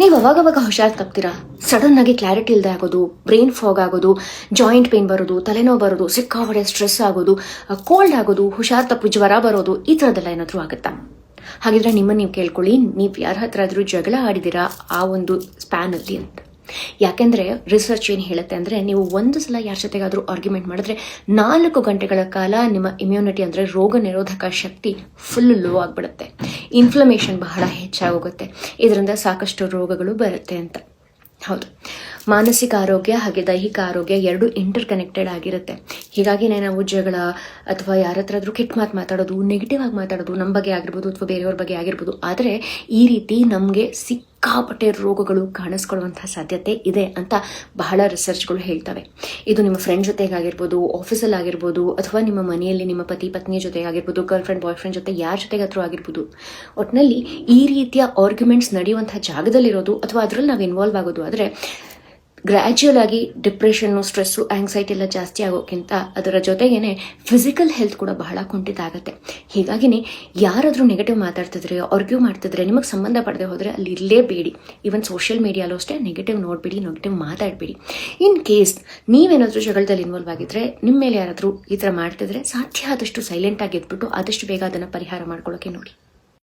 ನೀವು ಅವಾಗವಾಗ ಹುಷಾರ್ ತಪ್ತೀರಾ? ಸಡನ್ ಆಗಿ ಕ್ಲಾರಿಟಿ ಇಲ್ಲದೆ ಆಗೋದು ಬ್ರೈನ್ ಫಾಗ್ ಆಗೋದು ಜಾಯಿಂಟ್ ಪೇನ್ ಬರೋದು, ತಲೆನೋವು ಬರೋದು ಸಿಕ್ಕಾಪಟ್ಟೆ ಸ್ಟ್ರೆಸ್ ಆಗೋದು ಕೋಲ್ಡ್ ಆಗೋದು, ಹುಷಾರ್ ತಪ್ಪು ಜ್ವರ ಬರೋದು, ಈ ಥರದ್ದೆಲ್ಲ ಏನಾದರೂ ಆಗುತ್ತಾ? ಹಾಗಿದ್ರೆ ನಿಮ್ಮನ್ನು ನೀವು ಕೇಳ್ಕೊಳ್ಳಿ, ನೀವು ಯಾರ ಹತ್ರ ಆದರೂ ಜಗಳ ಆಡಿದಿರಾ ಆ ಒಂದು ಸ್ಪ್ಯಾನಲ್ಲಿ ಅಂತ. ಯಾಕೆಂದರೆ ರಿಸರ್ಚ್ ಏನು ಹೇಳುತ್ತೆ ಅಂದರೆ ನೀವು ಒಂದು ಸಲ ಯಾರ ಜೊತೆಗಾದರೂ ಆರ್ಗ್ಯುಮೆಂಟ್ ಮಾಡಿದ್ರೆ ನಾಲ್ಕು ಗಂಟೆಗಳ ಕಾಲ ನಿಮ್ಮ ಇಮ್ಯುನಿಟಿ ಅಂದರೆ ರೋಗ ನಿರೋಧಕ ಶಕ್ತಿ ಫುಲ್ ಲೋ ಆಗಿಬಿಡುತ್ತೆ. ಇನ್ಫ್ಲಮೇಷನ್ ಬಹಳ ಹೆಚ್ಚಾಗೋಗುತ್ತೆ. ಇದರಿಂದ ಸಾಕಷ್ಟು ರೋಗಗಳು ಬರುತ್ತೆ ಅಂತ. ಹೌದು. ಮಾನಸಿಕ ಆರೋಗ್ಯ ಹಾಗೆ ದೈಹಿಕ ಆರೋಗ್ಯ ಎರಡು ಇಂಟರ್ ಕನೆಕ್ಟೆಡ್ ಆಗಿರುತ್ತೆ. ಹೀಗಾಗಿನೇ ನಾವು ಜಗಳ ಅಥವಾ ಯಾರ ಹತ್ರ ಆದರೂ ಕೆಟ್ಟ ಮಾತು ಮಾತಾಡೋದು ನೆಗೆಟಿವ್ ಆಗಿ ಮಾತಾಡೋದು ನಮ್ಮ ಬಗ್ಗೆ ಆಗಿರ್ಬೋದು ಅಥವಾ ಬೇರೆಯವ್ರ ಬಗ್ಗೆ ಆಗಿರ್ಬೋದು, ಆದರೆ ಈ ರೀತಿ ನಮಗೆ ಸಿಕ್ಕಾಪಟ್ಟೆ ರೋಗಗಳು ಕಾಣಿಸ್ಕೊಳ್ಳುವಂತಹ ಸಾಧ್ಯತೆ ಇದೆ ಅಂತ ಬಹಳ ರಿಸರ್ಚ್ಗಳು ಹೇಳ್ತವೆ. ಇದು ನಿಮ್ಮ ಫ್ರೆಂಡ್ ಜೊತೆಗಾಗಿರ್ಬೋದು ಆಫೀಸಲ್ಲಿ ಆಗಿರ್ಬೋದು ಅಥವಾ ನಿಮ್ಮ ಮನೆಯಲ್ಲಿ ನಿಮ್ಮ ಪತಿ, ಪತ್ನಿ ಜೊತೆಗಾಗಿರ್ಬೋದು ಗರ್ಲ್ ಫ್ರೆಂಡ್ ಬಾಯ್ ಫ್ರೆಂಡ್ ಜೊತೆ ಯಾರ ಜೊತೆಗಾದ್ರೂ ಆಗಿರ್ಬೋದು. ಒಟ್ಟಿನಲ್ಲಿ ಈ ರೀತಿಯ ಆರ್ಗ್ಯುಮೆಂಟ್ಸ್ ನಡೆಯುವಂತಹ ಜಾಗದಲ್ಲಿರೋದು ಅಥವಾ ಅದರಲ್ಲಿ ನಾವು ಇನ್ವಾಲ್ವ್ ಆಗೋದು ಆದರೆ ಗ್ರ್ಯಾಜುಯಲ್ ಆಗಿ ಡಿಪ್ರೆಷನ್ನು ಸ್ಟ್ರೆಸ್ಸು ಆಂಗ್ಸೈಟಿ ಎಲ್ಲ ಜಾಸ್ತಿ ಆಗೋಕ್ಕಿಂತ ಅದರ ಜೊತೆಗೇನೆ ಫಿಸಿಕಲ್ ಹೆಲ್ತ್ ಕೂಡ ಬಹಳ ಕುಂಠಿತ ಆಗುತ್ತೆ ಹೀಗಾಗಿನೇ ಯಾರಾದರೂ ನೆಗೆಟಿವ್ ಮಾತಾಡ್ತಿದ್ರೆ ಆರ್ಗ್ಯೂ ಮಾಡ್ತಿದ್ರೆ, ನಿಮಗೆ ಸಂಬಂಧ ಪಡದೆ ಹೋದರೆ ಅಲ್ಲಿ ಇರಲೇಬೇಡಿ. ಈವನ್ ಸೋಷಿಯಲ್ ಮೀಡಿಯಾಲೂ ಅಷ್ಟೇ ನೆಗೆಟಿವ್ ನೋಡಬೇಡಿ ನೆಗೆಟಿವ್ ಮಾತಾಡಬೇಡಿ. ಇನ್ ಕೇಸ್ ನೀವೇನಾದರೂ ಜಗಳದಲ್ಲಿ ಇನ್ವಾಲ್ವ್ ಆಗಿದ್ರೆ ನಿಮ್ಮ ಮೇಲೆ ಯಾರಾದರೂ ಈ ಥರ ಮಾಡ್ತಿದ್ರೆ ಸಾಧ್ಯ ಆದಷ್ಟು ಸೈಲೆಂಟ್ ಆಗಿ ಇದ್ಬಿಟ್ಟು ಆದಷ್ಟು ಬೇಗ ಅದನ್ನು ಪರಿಹಾರ ಮಾಡ್ಕೊಳ್ಳೋಕೆ ನೋಡಿ.